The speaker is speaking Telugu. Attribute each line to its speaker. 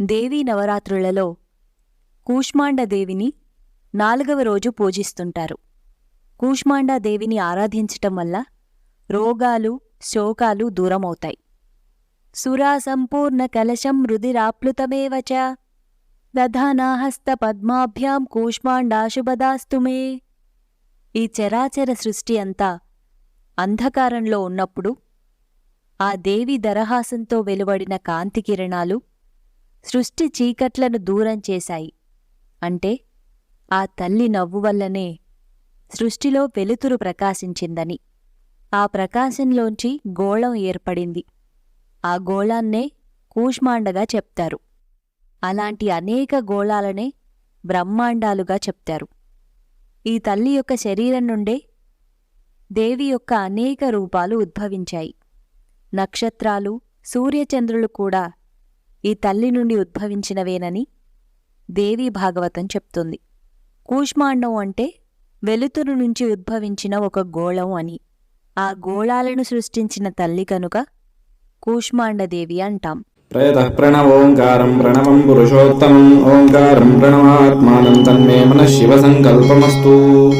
Speaker 1: దేవీ నవరాత్రులలో కూష్మాండదేవిని నాలుగవ రోజు పూజిస్తుంటారు. కూష్మాండాదేవిని ఆరాధించటం వల్ల రోగాలు శోకాలు దూరమవుతాయి. సురా సంపూర్ణ కలశం రుదిరాప్లుతమేవచ దధానాహస్త పద్మాభ్యాం కూష్మాండాశుభదాస్తుమే ఈ చరాచర సృష్టి అంతా అంధకారంలో ఉన్నప్పుడు ఆ దేవి దరహాసంతో వెలువడిన కాంతి కిరణాలు సృష్టి చీకట్లను దూరం చేశాయి. అంటే ఆ తల్లి నవ్వు వల్లనే సృష్టిలో వెలుతురు ప్రకాశించిందని. ఆ ప్రకాశంలోంచి గోళం ఏర్పడింది. ఆ గోళాన్నే కూష్మాండగా చెప్తారు. అలాంటి అనేక గోళాలనే బ్రహ్మాండాలుగా చెప్తారు. ఈ తల్లి యొక్క శరీరం నుండే దేవి యొక్క అనేక రూపాలు ఉద్భవించాయి. నక్షత్రాలు సూర్యచంద్రులు కూడా ఈ తల్లి నుండి ఉద్భవించినవేనని దేవీ భాగవతం చెప్తుంది. కూష్మాండం అంటే వెలుతురు నుంచి ఉద్భవించిన ఒక గోళం అని. ఆ గోళాలను సృష్టించిన తల్లి కనుక కూష్మాండదేవి అంటాం.
Speaker 2: ప్రయత ప్రణవోంకారం ప్రణవం పురుషోత్తమం ఓంకారం ప్రణవాత్మానం తన్మే మన శివ సంకల్పమస్తూ.